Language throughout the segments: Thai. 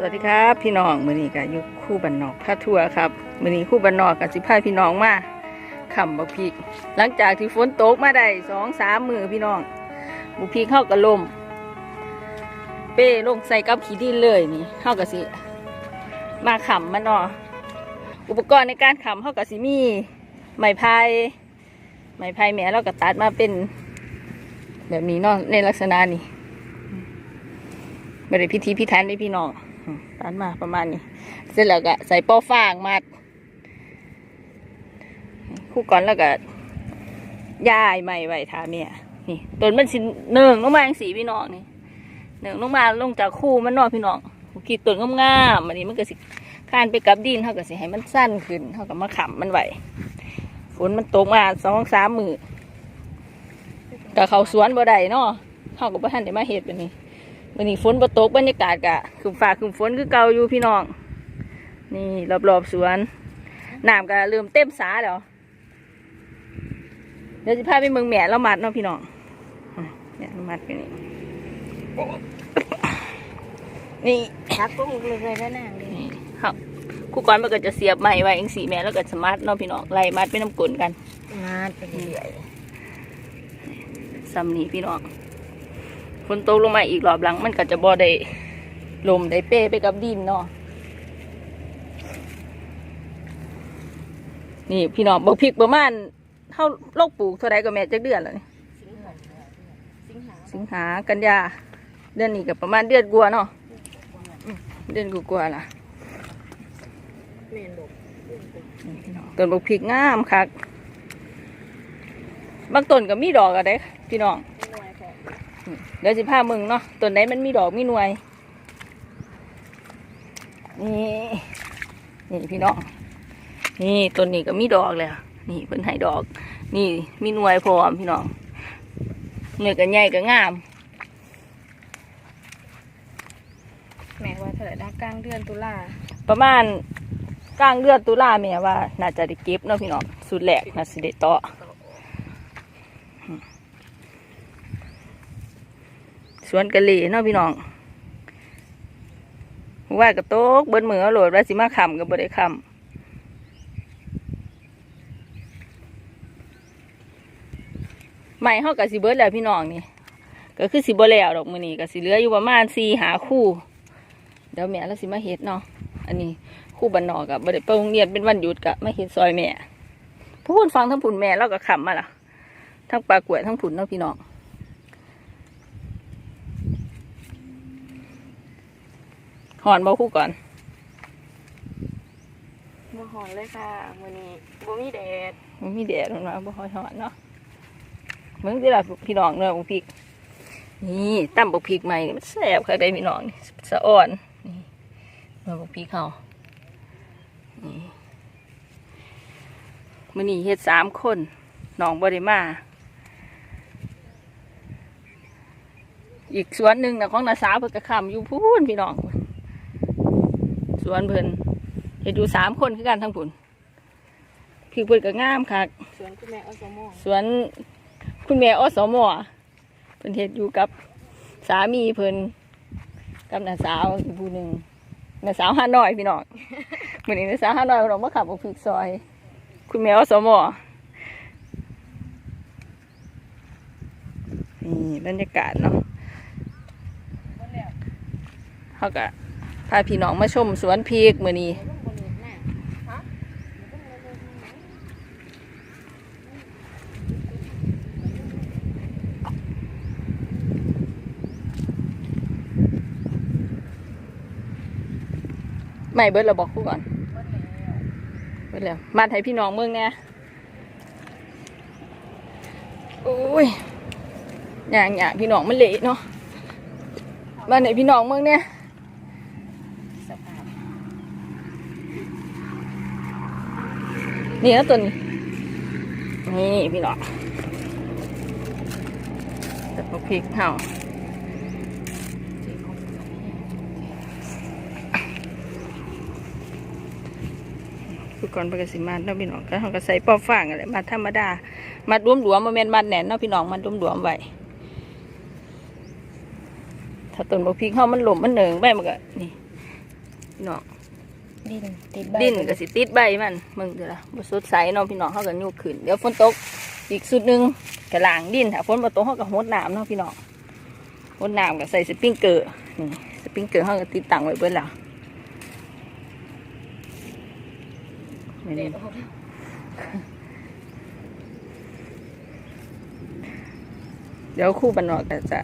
สวัสดีครับพี่น้องมือนี้ก็อยู่คู่บันนอกพาทัวร์ครับมือนี้คู่บันนอกกับสิพาพี่น้องมาขำบักพีกหลังจากที่ฝนตกมาได้สองสามมือพี่น้องบุพีกเข้ากระลมเป้ลงใส่กับขี้ดินเลยนี่เข้ากับสิมาขำมันเนาะอุปกรณ์ในการขำเข้ากับสิมีไม้พายไม้พายแม่เราก็ตัดมาเป็น แบบนี้เนาะในลักษณะนี้ไม่ได้พิธีพิธันไม่พี่น้อง อืมตัดมาประมาณนี้ เสร็จแล้วก็ใส่ปอฟางมัด คู่ก่อนแล้วก็ย้ายใหม่ไว้ทาเมียนี่ต้นมันสิเนื่องลงมาอย่างสีพี่น้องนี่เนื่องลงมาลงจากคู่มันนอกพี่น้องกีดต้นงามๆอันนี้มันก็สิคานไปกับดินเท่ากับสิให้มันสั้นขึ้นเท่ากับมาขำมันไหวฝนมันตกมาสองสามมือกับเขาสวนบ่ได้เนาะเท่ากับบ่ทันได้มาเห็ดแบบนี้ วันนี้ฝนบ่ตกบรรยากาศกะคือฟ้าคือฝนคือเก่าอยู่พี่น้อง นี่รอบๆสวนน้ำก็เริ่มเต็มสาแล้วเดี๋ยวจะพาไปเมืองแหม่แล้วมัดเนาะพี่น้องอะเนี่ยเรามัดไปนี่นี่พักก็มุกเลยเลยแล้วนางเลยนี่ครับครู่ก่อนมันก็จะเสียบไม้ไว้เองสีแม่แล้วก็สมัดเนาะพี่น้องไล่มัดไปน้ำกลนกันงานไปเรื่อยซ้ำนี้พี่น้อง ฝนตกลงมาอีกรอบหลัง มันก็จะบ่ได้ลมได้เป้ไปกับดินเนาะนี่พี่น้องบอกพริกประมาณเท่าโลกปลูกเท่าไรก็แม่จักเดือนแล้วนี่สิงหาสิงหากันยาเดือนนี้ก็ประมาณเดือนกัวเนาะเดือนกัว่าๆล่ะต้นบกพริกงามคักบางต้นก็มีดอกอะเด้พี่น้อง เดี๋ยวสิพามึงเนาะต้นไหนมันมีดอกมีหน่วย นี่นี่พี่น้อง นี่ต้นนี้ก็มีดอกเลยนี่เพิ่นให้ดอก นี่มีหน่วยพร้อมพี่น้องหน่วยก็ใหญ่ก็งามแม่ว่าเท่าไหร่นะกลางเดือนตุลาประมาณกลางเดือนตุลาแม่ว่า น่าจะได้เก็บเนาะพี่น้องสุดแหลกน่าสิได้ต่อ สวนกะหรี่เนาะพี่น้องว่ากระโตกเบิ้นมือโหลดว่าสิมาขำก็บ่ได้ขำใหม่เฮาก็สิเบิดแล้วพี่น้องนี่ก็คือสิบ่แล้วดอกมื้อนี้ก็สิเหลืออยู่ประมาณ4หาคู่ เดี๋ยวแม่เราสิมาเฮ็ดเนาะอันนี้คู่บันนอกกับบ่ได้ไปโรงเรียนเป็นวันหยุดกะมาเฮ็ดซอยแม่ผู้พูนฟังทั้งผุนแม่เราก็ขำมาล่ะทั้งปลากล้วยทั้งผุนเนาะพี่น้อง หอนบ่คู่ก่อนมาหอนเลยค่ะวันนี้บ่มีแดดมันมีแดดมันมาบ่ค่อยหอนเนาะมึงสิล่ะพี่น้องเนื้อบุกพริก นี่ตั้มบุกพริกใหม่นี่มันแซ่บค่ะได้พี่น้องนี่สะอ่อนนี่เนื้อบุกพริกเขานี่มื้อนี้เฮ็ดสามคนน้องบ่ได้มาอีกสวนหนึ่งนะของนาสาวเพิ่นก็คำอยู่พูนพี่น้องส วนเพิ่นเฮ็ดอยู่สามคนคือกันทั้งผุนพริกเพิ่นก็งามค่ะสวนคุณแม่อสมสวนคุณแม่อสมอเพิ่นเฮ็ดอยู่กับสามีเพิ่นกับน้าสาวอีกผู้หนึ่งน้าสาวห้าน้อยพี่น้องมื้อนี้น้าสาวห้าน้อยเรามาขับเอาพริกซอย คุณแม่อสมอนี่บรรยากาศเนาะเขาก็ พาพี่น้องมาชมสวนพริกมือนี้ไม่เบิดเราบอกคู่ก่อนเบิดแล้วมาให้พี่น้องเมืองเนี่ยโอ้ยอย่างอย่างพี่น้องมันเละเนาะมาไหนพี่น้องเมืองเนี่ย สภาพ นี่นะตัวนี้ นี่พี่น้องแต่พวกพริกเห่าคือก่อนไปกสิมาเนาะพี่น้องก็เขาก็ใส่ปอฟางอะไรมาธรรมดามัดรวมหลวมมาเมนมัดแหนนเนาะพี่น้องมัดรวมหลวมไว้ถ้าต้นบกพริกเขามันหล่มมันเหนิงไปมันก็นี่พี่น้อง ดินติดใบดินก็สิติดใบมันมึงเดี๋ยวละบ่สดใสเนาะพี่น้องเขาก็ยุกขึ้นเดี๋ยวฝนตกอีกสุดหนึงกระลางดินถ้าฝนบ่ตกเขาก็หดน้ำเนาะพี่น้องหดน้ำก็ใส่สปริงเกอร์นี่สปริงเกอร์เขาก็ติดตั้งไว้เบิดแล้วนี่เด็นี่ดออกแล้วเดี๋ยวครู่บันนอกก็จะ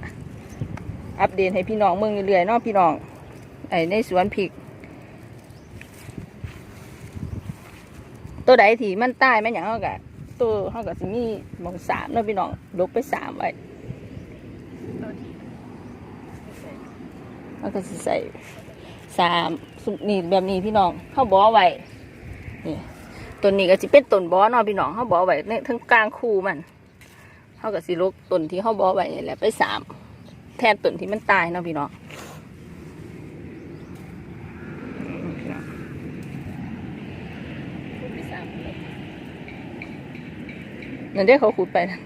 อัปเดตให้พี่น้องเมืองเรื่อยๆเนาะพี่น้องไอ้ในสวนพริก ตัวใดที่มันตายมันอย่างเขากะตัวเขากะสิมีหมองสามเนาะพี่น้องลกไปสามไว้เขาก็สิใส่สามสุดนี่แบบนี้พี่น้องเขาบอไว้นี่ต้นนี้ก็สิเป็นต้นบอเนาะพี่น้องเขาบอไว้ในทั้งกลางคูมันเขาก็สิลกต้นที่เขาบอไว้นี่แหละไปสามแทนต้นที่มันตายเนาะพี่น้องพี่น้อง นั่นเด้เขาขุดไปนะ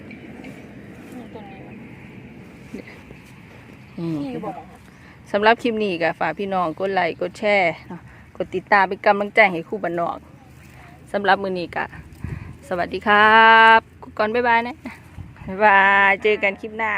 ต้นนี้มันอืมพี่บอกสำหรับคลิปนี้ก็ฝากพี่น้องกดไลค์กดแชร์เนาะกดติดตามเป็นกำลังใจให้ครู่บันนอกสำหรับมือนี้ก็สวัสดีครับกุกกอนบ๊ายบายนะบ๊ายบายเจอกันคลิปหน้า